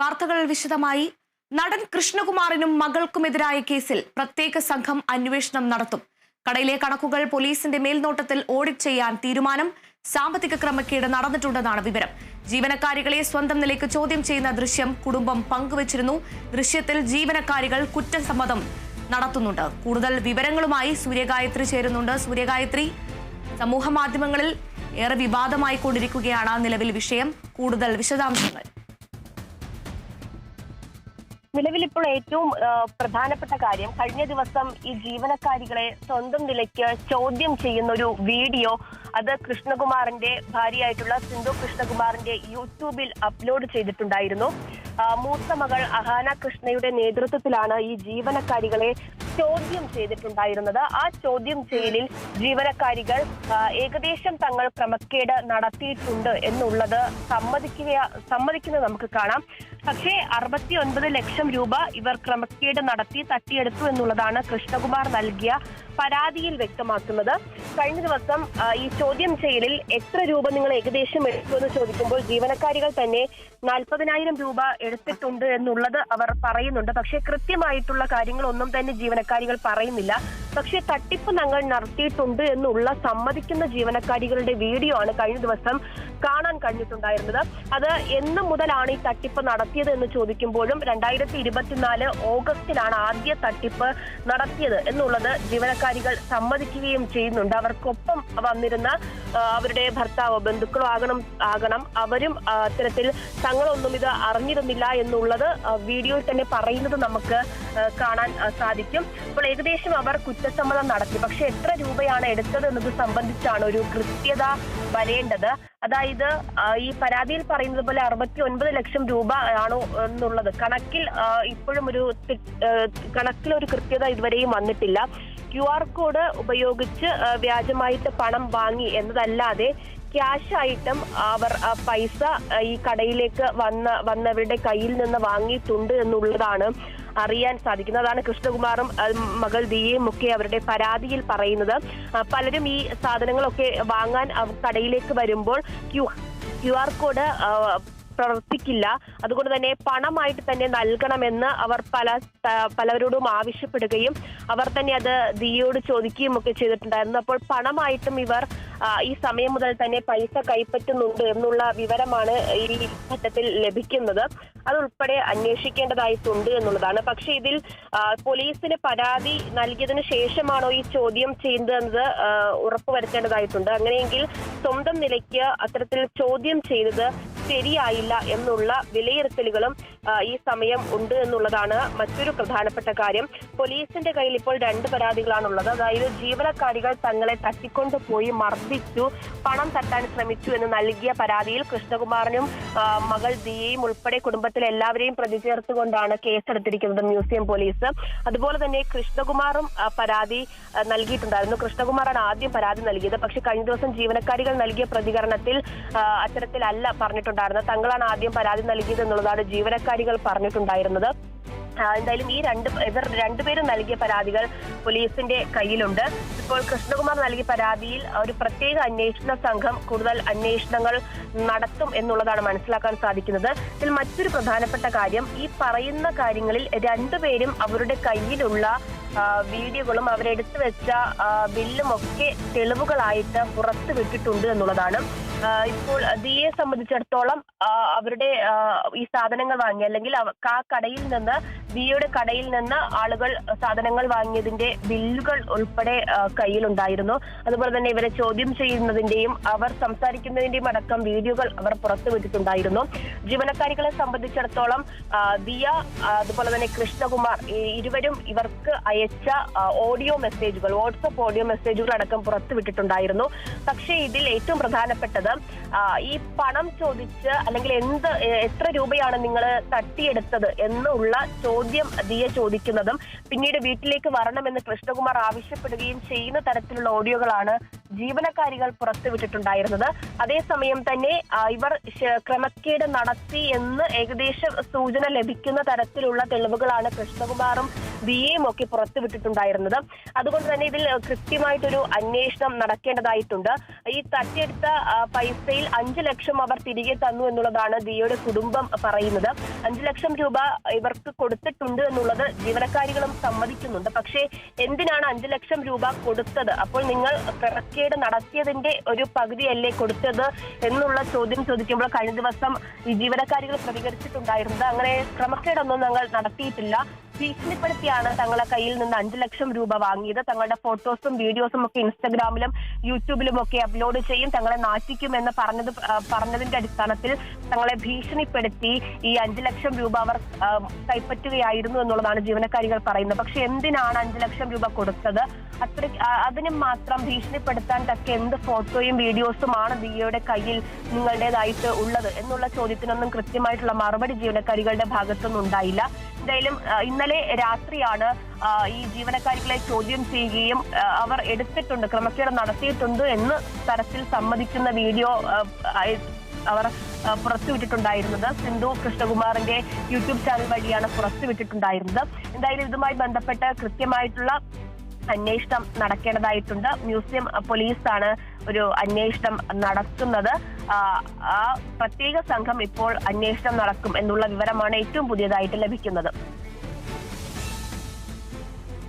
വാർത്തകൾ വിശദമായി. നടൻ കൃഷ്ണകുമാറിനും മകൾക്കുമെതിരായ കേസിൽ പ്രത്യേക സംഘം അന്വേഷണം നടത്തും. കടയിലെ കണക്കുകൾ പോലീസിന്റെ മേൽനോട്ടത്തിൽ ഓഡിറ്റ് ചെയ്യാൻ തീരുമാനം സാമ്പത്തിക ക്രമക്കേട് നടന്നിട്ടുണ്ടെന്നാണ് വിവരം. ജീവനക്കാരികളെ സ്വന്തം നിലയ്ക്ക് ചോദ്യം ചെയ്യുന്ന ദൃശ്യം കുടുംബം പങ്കുവച്ചിരുന്നു. ദൃശ്യത്തിൽ ജീവനക്കാരികൾ കുറ്റസമ്മതം നടത്തുന്നുണ്ട്. കൂടുതൽ വിവരങ്ങളുമായി സൂര്യഗായത്രി ചേരുന്നുണ്ട്. സൂര്യഗായത്രി സമൂഹ മാധ്യമങ്ങളിൽ ഏറെ വിവാദമായി കൊണ്ടിരിക്കുകയാണ് നിലവിൽ വിഷയം. കൂടുതൽ വിശദാംശങ്ങൾ. നിലവിൽ ഇപ്പോൾ ഏറ്റവും പ്രധാനപ്പെട്ട കാര്യം കഴിഞ്ഞ ദിവസം ഈ ജീവനക്കാരികളെ സ്വന്തം നിലയ്ക്ക് ചോദ്യം ചെയ്യുന്ന ഒരു വീഡിയോ അത് കൃഷ്ണകുമാറിന്റെ ഭാര്യയായിട്ടുള്ള സിന്ധു കൃഷ്ണകുമാറിന്റെ യൂട്യൂബിൽ അപ്ലോഡ് ചെയ്തിട്ടുണ്ടായിരുന്നു. മൂത്ത മകൾ അഹാന കൃഷ്ണയുടെ നേതൃത്വത്തിലാണ് ഈ ജീവനക്കാരികളെ ചോദ്യം ചെയ്തിട്ടുണ്ടായിരുന്നത്. ആ ചോദ്യം ചെയ്യലിൽ ജീവനക്കാരികൾ ഏകദേശം തങ്ങൾ ക്രമക്കേട് നടത്തിയിട്ടുണ്ട് എന്നുള്ളത് സമ്മതിക്കുക സമ്മതിക്കുന്നത് നമുക്ക് കാണാം. പക്ഷേ അറുപത്തി ഒൻപത് ലക്ഷം രൂപ ഇവർ ക്രമക്കേട് നടത്തി തട്ടിയെടുത്തു എന്നുള്ളതാണ് കൃഷ്ണകുമാർ നൽകിയ പരാതിയിൽ വ്യക്തമാക്കുന്നത്. കഴിഞ്ഞ ദിവസം ഈ ചോദ്യം ചെയ്യലിൽ എത്ര രൂപ നിങ്ങൾ ഏകദേശം എടുത്തു എന്ന് ചോദിക്കുമ്പോൾ ജീവനക്കാരികൾ തന്നെ നാൽപ്പതിനായിരം രൂപ എടുത്തിട്ടുണ്ട് എന്നുള്ളത് അവർ പറയുന്നുണ്ട്. പക്ഷെ കൃത്യമായിട്ടുള്ള കാര്യങ്ങളൊന്നും തന്നെ ജീവനക്കാരികൾ പറയുന്നില്ല. പക്ഷേ തട്ടിപ്പ് ഞങ്ങൾ നടത്തിയിട്ടുണ്ട് എന്നുള്ള സമ്മതിക്കുന്ന ജീവനക്കാരികളുടെ വീഡിയോ ആണ് കഴിഞ്ഞ ദിവസം കാണാൻ കഴിഞ്ഞിട്ടുണ്ടായിരുന്നത്. അത് എന്ന് മുതലാണ് ഈ തട്ടിപ്പ് നടത്തിയത് എന്ന് ചോദിക്കുമ്പോഴും രണ്ടായിരത്തി ഇരുപത്തിനാല് ഓഗസ്റ്റിലാണ് ആദ്യ തട്ടിപ്പ് നടത്തിയത് എന്നുള്ളത് ജീവനക്കാരികൾ സമ്മതിക്കുകയും ചെയ്യുന്നുണ്ട്. അവർക്കൊപ്പം വന്നിരുന്ന അവരുടെ ഭർത്താവോ ബന്ധുക്കളോ ആകണം. ആകണം അവരും അത്തരത്തിൽ തങ്ങളൊന്നും ഇത് അറിഞ്ഞിരുന്നില്ല. എന്നുള്ളത് വീഡിയോയിൽ തന്നെ പറയുന്നത് നമുക്ക് കാണാൻ സാധിക്കും. അപ്പോൾ ഏകദേശം അവർ കുറ്റസമ്മതം നടത്തി. പക്ഷെ എത്ര രൂപയാണ് എടുത്തത് എന്നത് സംബന്ധിച്ചാണ് ഒരു കൃത്യത വരേണ്ടത്. അതായത് ഈ പരാതിയിൽ പറയുന്നത് പോലെ അറുപത്തി ഒൻപത് ലക്ഷം രൂപ ആണോ എന്നുള്ളത്. കണക്കിൽ ഇപ്പോഴും ഒരു കണക്കിൽ ഒരു കൃത്യത ഇതുവരെയും വന്നിട്ടില്ല. ക്യു ആർ കോഡ് ഉപയോഗിച്ച് വ്യാജമായിട്ട് പണം വാങ്ങി എന്നതല്ലാതെ ക്യാഷ് ആയിട്ടും അവർ പൈസ ഈ കടയിലേക്ക് വന്ന വന്നവരുടെ കയ്യിൽ നിന്ന് വാങ്ങിയിട്ടുണ്ട് എന്നുള്ളതാണ് അറിയാൻ സാധിക്കുന്നത്. അതാണ് കൃഷ്ണകുമാറും മകൾ ദിയയും ഒക്കെ അവരുടെ പരാതിയിൽ പറയുന്നത്. പലരും ഈ സാധനങ്ങളൊക്കെ വാങ്ങാൻ കടയിലേക്ക് വരുമ്പോൾ ക്യു ക്യു ആർ കോഡ് പ്രവർത്തിക്കില്ല. അതുകൊണ്ട് തന്നെ പണമായിട്ട് തന്നെ നൽകണമെന്ന് അവർ പല പലവരോടും ആവശ്യപ്പെടുകയും അവർ തന്നെ അത് ദിയോട് ചോദിക്കുകയും ഒക്കെ ചെയ്തിട്ടുണ്ടായിരുന്നു. അപ്പോൾ പണമായിട്ടും ഇവർ ഈ സമയം മുതൽ തന്നെ പൈസ കൈപ്പറ്റുന്നുണ്ട് എന്നുള്ള വിവരമാണ് ഈ ഘട്ടത്തിൽ ലഭിക്കുന്നത്. അതുൾപ്പെടെ അന്വേഷിക്കേണ്ടതായിട്ടുണ്ട് എന്നുള്ളതാണ്. പക്ഷേ ഇതിൽ പോലീസിന് പരാതി നൽകിയതിനു ശേഷമാണോ ഈ ചോദ്യം ചെയ്യുന്നത് ഉറപ്പുവരുത്തേണ്ടതായിട്ടുണ്ട്. അങ്ങനെയെങ്കിൽ സ്വന്തം നിലയ്ക്ക് അത്തരത്തിൽ ചോദ്യം ചെയ്തത് ശരിയായില്ല എന്നുള്ള വിലയിരുത്തലുകളും ഈ സമയം ഉണ്ട് എന്നുള്ളതാണ് മറ്റൊരു പ്രധാനപ്പെട്ട കാര്യം. പോലീസിന്റെ കയ്യിൽ ഇപ്പോൾ രണ്ട് പരാതികളാണുള്ളത്. അതായത് ജീവനക്കാരികൾ തങ്ങളെ തട്ടിക്കൊണ്ടുപോയി മർദ്ദിച്ചു പണം തട്ടാൻ ശ്രമിച്ചു എന്ന് നൽകിയ പരാതിയിൽ കൃഷ്ണകുമാറിനും മകൾ ദിയയും ഉൾപ്പെടെ കുടുംബത്തിലെ എല്ലാവരെയും പ്രതി ചേർത്തുകൊണ്ടാണ് കേസെടുത്തിരിക്കുന്നത് മ്യൂസിയം പോലീസ്. അതുപോലെ തന്നെ കൃഷ്ണകുമാറും പരാതി നൽകിയിട്ടുണ്ടായിരുന്നു. കൃഷ്ണകുമാറാണ് ആദ്യം പരാതി നൽകിയത്. പക്ഷേ കഴിഞ്ഞ ദിവസം ജീവനക്കാരികൾ നൽകിയ പ്രതികരണത്തിൽ അത്തരത്തിലല്ല പറഞ്ഞിട്ടുണ്ടായിരുന്നത്. തങ്ങളാണ് ആദ്യം പരാതി നൽകിയത് എന്നുള്ളതാണ് ജീവനക്കാരികൾ പറഞ്ഞിട്ടുണ്ടായിരുന്നത്. എന്തായാലും ഈ രണ്ട് ഇവർ രണ്ടുപേരും നൽകിയ പരാതികൾ പോലീസിന്റെ കയ്യിലുണ്ട്. ഇപ്പോൾ കൃഷ്ണകുമാർ നൽകിയ പരാതിയിൽ ഒരു പ്രത്യേക അന്വേഷണ സംഘം കൂടുതൽ അന്വേഷണങ്ങൾ നടത്തും എന്നുള്ളതാണ് മനസ്സിലാക്കാൻ സാധിക്കുന്നത്. ഇതിൽ മറ്റൊരു പ്രധാനപ്പെട്ട കാര്യം ഈ പറയുന്ന കാര്യങ്ങളിൽ രണ്ടുപേരും അവരുടെ കയ്യിലുള്ള വീഡിയോകളും അവരെടുത്തു വെച്ച ബില്ലും ഒക്കെ തെളിവുകളായിട്ട് പുറത്തു വിട്ടിട്ടുണ്ട് എന്നുള്ളതാണ്. ഇപ്പോൾ ദിയെ സംബന്ധിച്ചിടത്തോളം അവരുടെ ഈ സാധനങ്ങൾ വാങ്ങി അല്ലെങ്കിൽ ആ കടയിൽ നിന്ന് ദിയയുടെ കടയിൽ നിന്ന് ആളുകൾ സാധനങ്ങൾ വാങ്ങിയതിന്റെ ബില്ലുകൾ ഉൾപ്പെടെ കയ്യിലുണ്ടായിരുന്നു. അതുപോലെ തന്നെ ഇവരെ ചോദ്യം ചെയ്യുന്നതിന്റെയും അവർ സംസാരിക്കുന്നതിന്റെയും അടക്കം വീഡിയോകൾ അവർ പുറത്തുവിട്ടിട്ടുണ്ടായിരുന്നു ജീവനക്കാരികളെ സംബന്ധിച്ചിടത്തോളം ദിയ അതുപോലെ തന്നെ കൃഷ്ണകുമാർ ഇരുവരും ഇവർക്ക് അയച്ച ഓഡിയോ മെസ്സേജുകൾ വാട്സപ്പ് ഓഡിയോ മെസ്സേജുകൾ അടക്കം പുറത്തുവിട്ടിട്ടുണ്ടായിരുന്നു പക്ഷേ ഇതിൽ ഏറ്റവും പ്രധാനപ്പെട്ടത് ഈ പണം ചോദിച്ച് അല്ലെങ്കിൽ എന്ത് എത്ര രൂപയാണ് നിങ്ങൾ തട്ടിയെടുത്തത് എന്നുള്ള ചോദ്യം ദിയ ചോദിക്കുന്നതും പിന്നീട് വീട്ടിലേക്ക് വരണമെന്ന് കൃഷ്ണകുമാർ ആവശ്യപ്പെടുകയും ചെയ്യുന്ന തരത്തിലുള്ള ഓഡിയോകളാണ് ജീവനക്കാരികൾ പുറത്തുവിട്ടിട്ടുണ്ടായിരുന്നത്. അതേസമയം തന്നെ ഇവർ ക്രമക്കേട് നടത്തി എന്ന് ഏകദേശം സൂചന ലഭിക്കുന്ന തരത്തിലുള്ള തെളിവുകളാണ് കൃഷ്ണകുമാറും ദിയയും ഒക്കെ പുറത്തുവിട്ടിട്ടുണ്ടായിരുന്നത് അതുകൊണ്ട് തന്നെ ഇതിൽ കൃത്യമായിട്ടൊരു അന്വേഷണം നടക്കേണ്ടതായിട്ടുണ്ട്. ഈ തട്ടിയെടുത്ത പൈസയിൽ അഞ്ചു ലക്ഷം അവർ തിരികെ തന്നു എന്നുള്ളതാണ് ദിയയുടെ കുടുംബം പറയുന്നത്. അഞ്ചു ലക്ഷം രൂപ ഇവർക്ക് കൊടുത്തിട്ടുണ്ട് എന്നുള്ളത് ജീവനക്കാരികളും സമ്മതിക്കുന്നുണ്ട്. പക്ഷേ എന്തിനാണ് അഞ്ചു ലക്ഷം രൂപ കൊടുത്തത്? അപ്പോൾ നിങ്ങൾ ക്രമക്കേട് നടത്തിയതിന്റെ ഒരു പകുതിയല്ലേ കൊടുത്തത് എന്നുള്ള ചോദ്യം ചോദിക്കുമ്പോൾ കഴിഞ്ഞ ദിവസം ഈ ജീവനക്കാരികൾ പ്രതികരിച്ചിട്ടുണ്ടായിരുന്നത്. അങ്ങനെ ക്രമക്കേടൊന്നും ഞങ്ങൾ നടത്തിയിട്ടില്ല. ഭീഷണിപ്പെടുത്തിയാണ് തങ്ങളെ കയ്യിൽ നിന്ന് അഞ്ചു ലക്ഷം രൂപ വാങ്ങിയത്. തങ്ങളുടെ ഫോട്ടോസും വീഡിയോസും ഒക്കെ ഇൻസ്റ്റഗ്രാമിലും യൂട്യൂബിലും ഒക്കെ അപ്ലോഡ് ചെയ്യും. തങ്ങളെ നാറ്റിക്കുമെന്ന് പറഞ്ഞത് പറഞ്ഞതിന്റെ അടിസ്ഥാനത്തിൽ തങ്ങളെ ഭീഷണിപ്പെടുത്തി ഈ അഞ്ചു ലക്ഷം രൂപ അവർ കൈപ്പറ്റുകയായിരുന്നു എന്നുള്ളതാണ് ജീവനക്കാരികൾ പറയുന്നത്. പക്ഷെ എന്തിനാണ് അഞ്ചു ലക്ഷം രൂപ കൊടുത്തത്? അത്ര അതിനും മാത്രം ഭീഷണിപ്പെടുത്താൻ തക്ക എന്ത് ഫോട്ടോയും വീഡിയോസുമാണ് ദിയയുടെ കയ്യിൽ നിങ്ങളുടേതായിട്ട് ഉള്ളത് എന്നുള്ള ചോദ്യത്തിനൊന്നും കൃത്യമായിട്ടുള്ള മറുപടി ജീവനക്കാരികളുടെ ഭാഗത്തുനിന്നുണ്ടായില്ല. എന്തായാലും ഇന്നലെ രാത്രിയാണ് ഈ ജീവനക്കാരികളെ ചോദ്യം ചെയ്യുകയും അവർ എടുത്തിട്ടുണ്ട് ക്രമക്കേട് നടത്തിയിട്ടുണ്ട് എന്ന് തരത്തിൽ സമ്മതിക്കുന്ന വീഡിയോ അവർ പുറത്തുവിട്ടിട്ടുണ്ടായിരുന്നത്. സിന്ധു കൃഷ്ണകുമാറിന്റെ യൂട്യൂബ് ചാനൽ വഴിയാണ് പുറത്തുവിട്ടിട്ടുണ്ടായിരുന്നത്. എന്തായാലും ഇതുമായി ബന്ധപ്പെട്ട് കൃത്യമായിട്ടുള്ള അന്വേഷണം നടക്കേണ്ടതായിട്ടുണ്ട്. മ്യൂസിയം പോലീസാണ് ഒരു അന്വേഷണം നടത്തുന്നത്. ആ, പ്രത്യേക സംഘം ഇപ്പോൾ അന്വേഷണം നടക്കും എന്നുള്ള വിവരമാണ് ഏറ്റവും പുതിയതായിട്ട് ലഭിക്കുന്നത്.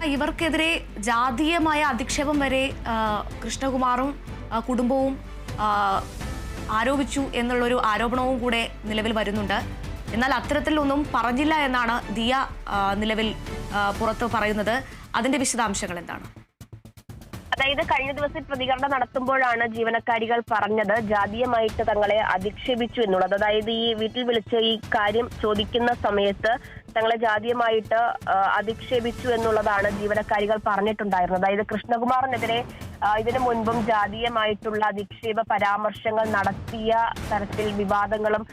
ഇവർക്കെതിരെ ജാതീയമായ അധിക്ഷേപം വരെ കൃഷ്ണകുമാറും കുടുംബവും ആരോപിച്ചു എന്നുള്ളൊരു ആരോപണവും കൂടെ നിലവിൽ വരുന്നുണ്ട്. എന്നാൽ അത്തരത്തിലൊന്നും പറഞ്ഞില്ല എന്നാണ് ദിയ നിലവിൽ പുറത്ത് പറയുന്നത്. അതിന്റെ വിശദാംശങ്ങൾ എന്താണ്? അതായത് കഴിഞ്ഞ ദിവസം പ്രതികരണം നടത്തുമ്പോഴാണ് ജീവനക്കാരികൾ പറഞ്ഞത് ജാതീയമായിട്ട് തങ്ങളെ അധിക്ഷേപിച്ചു എന്നുള്ളത്. അതായത് ഈ വീട്ടിൽ വിളിച്ച് ഈ കാര്യം ചോദിക്കുന്ന സമയത്ത് തങ്ങളെ ജാതീയമായിട്ട് അധിക്ഷേപിച്ചു എന്നുള്ളതാണ് ജീവനക്കാരികൾ പറഞ്ഞിട്ടുണ്ടായിരുന്നത്. അതായത് കൃഷ്ണകുമാറിനെതിരെ ഇതിനു മുൻപും ജാതീയമായിട്ടുള്ള അധിക്ഷേപ പരാമർശങ്ങൾ നടത്തിയ തരത്തിൽ വിവാദങ്ങളും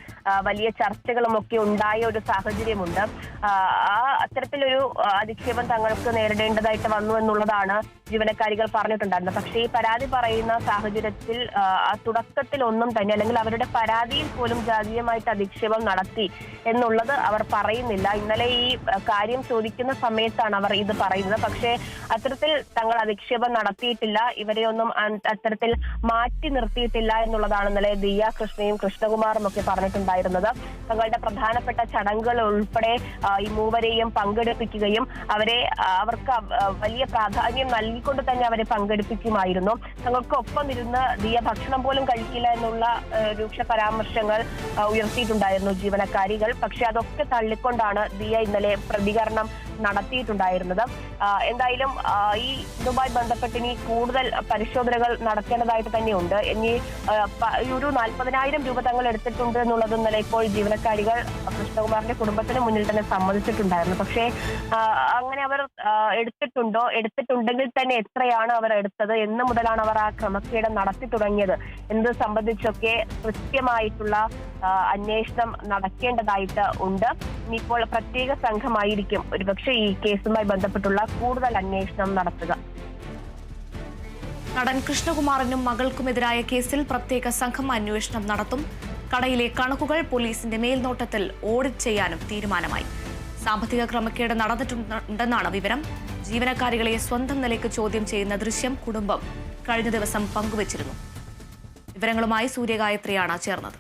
വലിയ ചർച്ചകളും ഒക്കെ ഉണ്ടായ ഒരു സാഹചര്യമുണ്ട്. ആ, അത്തരത്തിലൊരു അധിക്ഷേപം തങ്ങൾക്ക് നേരിടേണ്ടതായിട്ട് വന്നു എന്നുള്ളതാണ് ജീവനക്കാരികൾ പറഞ്ഞിട്ടുണ്ടായിരുന്നത്. പക്ഷേ ഈ പരാതി പറയുന്ന സാഹചര്യത്തിൽ തുടക്കത്തിൽ ഒന്നും തന്നെ അല്ലെങ്കിൽ അവരുടെ പരാതിയിൽ പോലും ജാതീയമായിട്ട് അധിക്ഷേപം നടത്തി എന്നുള്ളത് അവർ പറയുന്നില്ല. ഇന്നലെ ഈ കാര്യം ചോദിക്കുന്ന സമയത്താണ് അവർ ഇത് പറയുന്നത്. പക്ഷേ അത്തരത്തിൽ തങ്ങൾ അധിക്ഷേപം നടത്തിയിട്ടില്ല. ഇവരെ ഒന്നും അത്തരത്തിൽ മാറ്റി നിർത്തിയിട്ടില്ല എന്നുള്ളതാണ് ഇന്നലെ ദിയ കൃഷ്ണയും കൃഷ്ണകുമാറും ഒക്കെ പറഞ്ഞിട്ടുണ്ടായിരുന്നത്. തങ്ങളുടെ പ്രധാനപ്പെട്ട ചടങ്ങുകൾ ഉൾപ്പെടെ ഈ മൂവരെയും പങ്കെടുപ്പിക്കുകയും അവരെ അവർക്ക് വലിയ പ്രാധാന്യം നൽകിക്കൊണ്ട് തന്നെ അവരെ പങ്കെടുപ്പിക്കുമായിരുന്നു. തങ്ങൾക്കൊപ്പം ഇരുന്ന് ദിയ ഭക്ഷണം പോലും കഴിക്കില്ല എന്നുള്ള രൂക്ഷ പരാമർശങ്ങൾ ഉയർത്തിയിട്ടുണ്ടായിരുന്നു ജീവനക്കാരികൾ. പക്ഷെ അതൊക്കെ തള്ളിക്കൊണ്ടാണ് ദിയ ഇന്നലെ പ്രതികരണം നടത്തിയിട്ടുണ്ടായിരുന്നത്. എന്തായാലും ഈ ഇതുമായി ബന്ധപ്പെട്ട് ഇനി കൂടുതൽ പരിശോധനകൾ നടത്തേണ്ടതായിട്ട് തന്നെയുണ്ട്. ഇനി ഒരു നാൽപ്പതിനായിരം രൂപ തങ്ങൾ എടുത്തിട്ടുണ്ട് എന്നുള്ളത് ഇന്നലെ ഇപ്പോൾ ജീവനക്കാരികൾ കൃഷ്ണകുമാറിന്റെ കുടുംബത്തിന് മുന്നിൽ തന്നെ സമ്മതിച്ചിട്ടുണ്ടായിരുന്നു. പക്ഷേ അങ്ങനെ അവർ എടുത്തിട്ടുണ്ടോ? എടുത്തിട്ടുണ്ടെങ്കിൽ തന്നെ എത്രയാണ് അവർ എടുത്തത്? എന്ന് മുതലാണ് അവർ ആ ക്രമക്കേട് നടത്തി തുടങ്ങിയത്. എന്ത് സംബന്ധിച്ചൊക്കെ കൃത്യമായിട്ടുള്ള അന്വേഷണം നടക്കേണ്ടതായിട്ട് ഉണ്ട്. ഇനിയിപ്പോൾ പ്രത്യേക സംഘമായിരിക്കും ഒരുപക്ഷെ ഈ കേസുമായി ബന്ധപ്പെട്ടുള്ള കൂടുതൽ അന്വേഷണം നടത്തുക. നടൻ കൃഷ്ണകുമാറിനും മകൾക്കുമെതിരായ കേസിൽ പ്രത്യേക സംഘം അന്വേഷണം നടത്തും. കടയിലെ കണക്കുകൾ പോലീസിന്റെ മേൽനോട്ടത്തിൽ ഓഡിറ്റ് ചെയ്യാനും തീരുമാനമായി. സാമ്പത്തിക ക്രമക്കേട് നടന്നിട്ടുണ്ടെന്നാണ് വിവരം. ജീവനക്കാരികളെ സ്വന്തം നിലയ്ക്ക് ചോദ്യം ചെയ്യുന്ന ദൃശ്യം കുടുംബം കഴിഞ്ഞ ദിവസം പങ്കുവച്ചിരുന്നു. വിവരങ്ങളുമായി സൂര്യഗായത്രിയാണ് ചേർന്നത്.